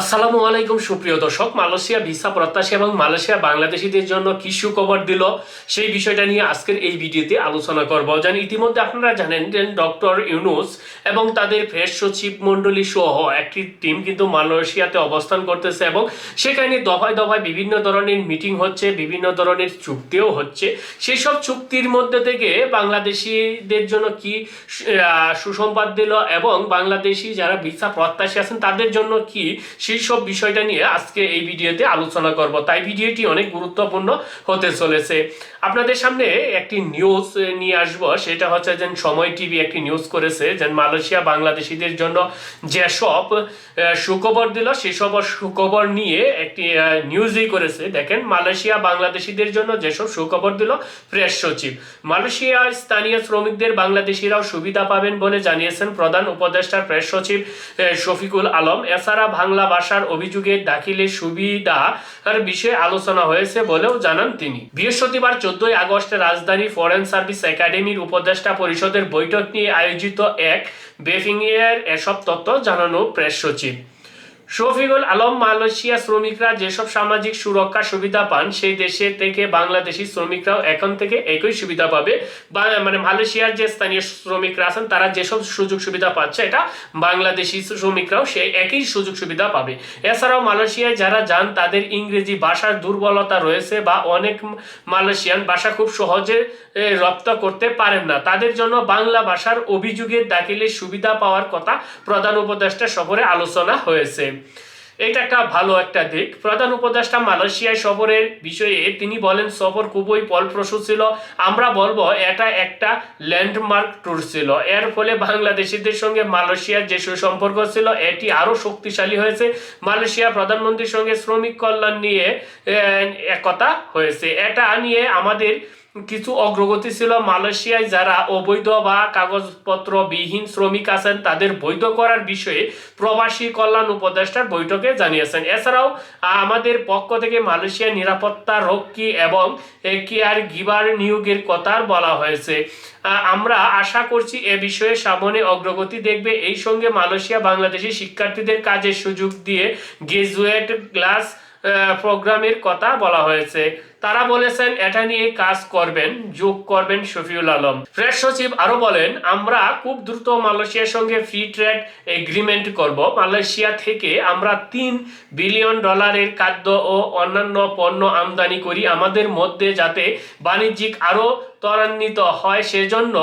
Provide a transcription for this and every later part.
আসসালামু আলাইকুম, সুপ্রিয় দর্শক। মালয়েশিয়া ভিসা প্রত্যাশী এবং মালয়েশিয়া বাংলাদেশিদের জন্য কি সুখবর দিল, সেই বিষয়টা নিয়ে আজকের এই ভিডিওতে আলোচনা করব। জানি ইতিমধ্যে আপনারা জানেন যে ডক্টর ইউনুস এবং তাদের ফ্রেশ সচিব মণ্ডলী সহ একটি টিম কিন্তু মালয়েশিয়াতে অবস্থান করতেছে এবং সেখানে দফায় দফায় বিভিন্ন ধরনের মিটিং হচ্ছে, বিভিন্ন ধরনের চুক্তিও হচ্ছে। সেই সব চুক্তির মধ্যে থেকে বাংলাদেশিদের জন্য কি সুসংবাদ দিল এবং বাংলাদেশি যারা ভিসা প্রত্যাশী আছেন, তাদের জন্য কি সেই সব বিষয়টা নিয়ে আজকে এই ভিডিওতে আলোচনা করব। তাই ভিডিওটি অনেক গুরুত্বপূর্ণ হতে চলেছে। আপনাদের সামনে একটি নিউজ নিয়ে আসব। সেটা হচ্ছে যে সময় টিভি একটি নিউজ করেছে যে মালয়েশিয়া বাংলাদেশিদের জন্য যেসব সুখবর দিল সেসব সুখবর নিয়ে একটি নিউজই করেছে। দেখেন, মালয়েশিয়া বাংলাদেশিদের জন্য যেসব সুখবর দিল প্রেস সচিব। মালয়েশিয়ার স্থানীয় শ্রমিকদের বাংলাদেশিরাও সুবিধা পাবেন বলে জানিয়েছেন প্রধান উপদেষ্টার প্রেস সচিব শফিকুল আলম। এছাড়া বাংলা ভাষার অভিযোগে দাখিলের সুবিধার বিষয়ে আলোচনা হয়েছে বলেও জানান তিনি। বৃহস্পতিবার চোদ্দই আগস্ট রাজধানী ফরেন সার্ভিস একাডেমির উপদেষ্টা পরিষদের বৈঠক নিয়ে আয়োজিত এক ব্রিফিং এর এসব তথ্য জানানো প্রেস সচিব। শফিকুল আলম মালয়েশিয়া শ্রমিকরা যেসব সামাজিক সুরক্ষা সুবিধা পান, সেই দেশে থেকে বাংলাদেশি শ্রমিকরাও এখন থেকে একই সুবিধা পাবে। মানে মালয়েশিয়ার যে স্থানীয় শ্রমিকরা আছেন, তারা যেসব সুযোগ সুবিধা পাচ্ছে, এটা বাংলাদেশি শ্রমিকরাও সেই একই সুযোগ সুবিধা পাবে। এছাড়াও মালয়েশিয়ায় যারা যান, তাদের ইংরেজি ভাষার দুর্বলতা রয়েছে বা অনেক মালয়েশিয়ান ভাষা খুব সহজে রপ্ত করতে পারেন না। তাদের জন্য বাংলা ভাষার অভিযোগের দাখিলের সুবিধা পাওয়ার কথা প্রধান উপদেষ্টা সফরে আলোচনা হয়েছে। এটা একটা ভালো একটা দিক। প্রধান উপদেষ্টা মালয়েশিয়ায় সফরের বিষয়ে তিনি বলেন, সফর খুবই ফলপ্রসূ ছিল। আমরা বলব, এটা একটা ল্যান্ডমার্ক ট্যুর ছিল। এর ফলে বাংলাদেশিদের সঙ্গে মালয়েশিয়ার যে সুসম্পর্ক ছিল, এটি আরও শক্তিশালী হয়েছে। মালয়েশিয়া প্রধানমন্ত্রীর সঙ্গে শ্রমিক কল্যাণ নিয়ে একতা হয়েছে। এটা নিয়ে আমাদের কিছু অগ্রগতি ছিল মালয়েশিয়ায় যারা অবৈধ বা কাগজপত্র বিহীন শ্রমিক আছেন, তাদের বৈধ করার বিষয়ে প্রবাসী কল্যাণ উপদেষ্টার বৈঠকে জানিয়েছেন। এছাড়াও, আমাদের পক্ষ থেকে মালয়েশিয়ার নিরাপত্তা রক্ষী এবং কেয়ার গিভার নিয়োগের কথা বলা হয়েছে। আমরা আশা করছি এ বিষয়ে সামনে অগ্রগতি দেখবে। এই সঙ্গে মালয়েশিয়া বাংলাদেশি শিক্ষার্থীদের কাজের সুযোগ দিয়ে গ্রাজুয়েট ক্লাস প্রোগ্রামের কথা বলা হয়েছে। তারা বলেছেন, এটা নিয়ে কাজ করবেন, যোগ করবেন শফিউল আলম। প্রেস সচিব আরও বলেন, আমরা খুব দ্রুত মালয়েশিয়ার সঙ্গে ফ্রি ট্রেড এগ্রিমেন্ট করব। মালয়েশিয়া থেকে আমরা তিন বিলিয়ন ডলারের খাদ্য ও অন্যান্য পণ্য আমদানি করি আমাদের মধ্যে যাতে বাণিজ্যিক আরও ত্বরান্বিত হয়। সেজন্য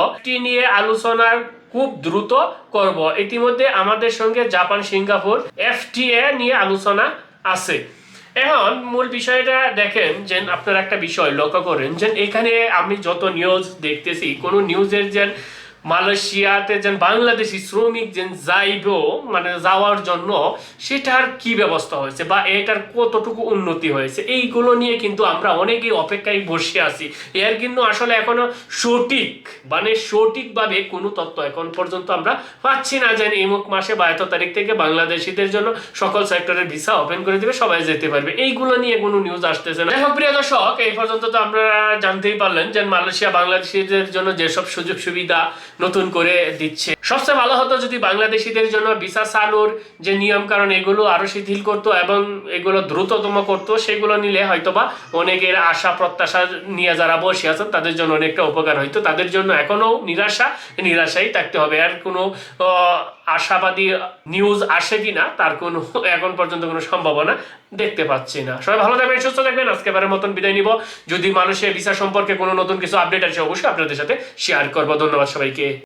নিয়ে আলোচনার খুব দ্রুত করব। ইতিমধ্যে আমাদের সঙ্গে জাপান, সিঙ্গাপুর, এফটিএ নিয়ে আলোচনা আছে। এখন মূল বিষয়টা দেখেন যে আপনার একটা বিষয় লক্ষ্য করেন যে এখানে আমি যত নিউজ দেখতেছি, কোনো নিউজের যে মালয়েশিয়াতে যেন বাংলাদেশি শ্রমিক যেন যাইব মানে যাওয়ার জন্য, সেটার কি ব্যবস্থা হয়েছে বা এটার কতটুকু উন্নতি হয়েছে? এইগুলো নিয়ে কিন্তু আমরা অনেকেই অপেক্ষায় বসে আছি। এর কিন্তু আসলে এখনও সঠিক মানে সঠিকভাবে কোনো তথ্য এখন পর্যন্ত আমরা পাচ্ছি না। যে এমুক মাসে বা এত তারিখ থেকে বাংলাদেশিদের জন্য সকল সেক্টরের ভিসা ওপেন করে দিবে, সবাই যেতে পারবে। এইগুলো নিয়ে কোনো নিউজ আসতেছে না। দেখো, প্রিয় দর্শক, এই পর্যন্ত তো আপনারা জানতেই পারলেন যে মালয়েশিয়া বাংলাদেশিদের জন্য যেসব সুযোগ সুবিধা নতুন করে দিচ্ছে সবচেয়ে ভালো হতো যদি বাংলাদেশিদের জন্য ভিসা চালুর যে নিয়ম কারণ এগুলো আরও শিথিল করতো এবং এগুলো দ্রুততম করতো, সেগুলো নিলে হয়তোবা অনেকের আশা, প্রত্যাশা নিয়ে যারা বসে আছেন, তাদের জন্য অনেকটা উপকার হইতো। তাদের জন্য এখনও নিরাশা, নিরাশাই থাকতে হবে। আর কোনো আশাবাদী নিউজ আসে কিনা, তার কোনো, এখন পর্যন্ত কোনো সম্ভাবনা দেখতে পাচ্ছি না। সবাই ভালো থাকবেন, সুস্থ থাকবেন। আজকে বারের মতন বিদায় নিব। যদি মানুষের ভিসা সম্পর্কে কোনো নতুন কিছু আপডেট আসে, অবশ্যই আপনাদের সাথে শেয়ার করব। ধন্যবাদ সবাইকে।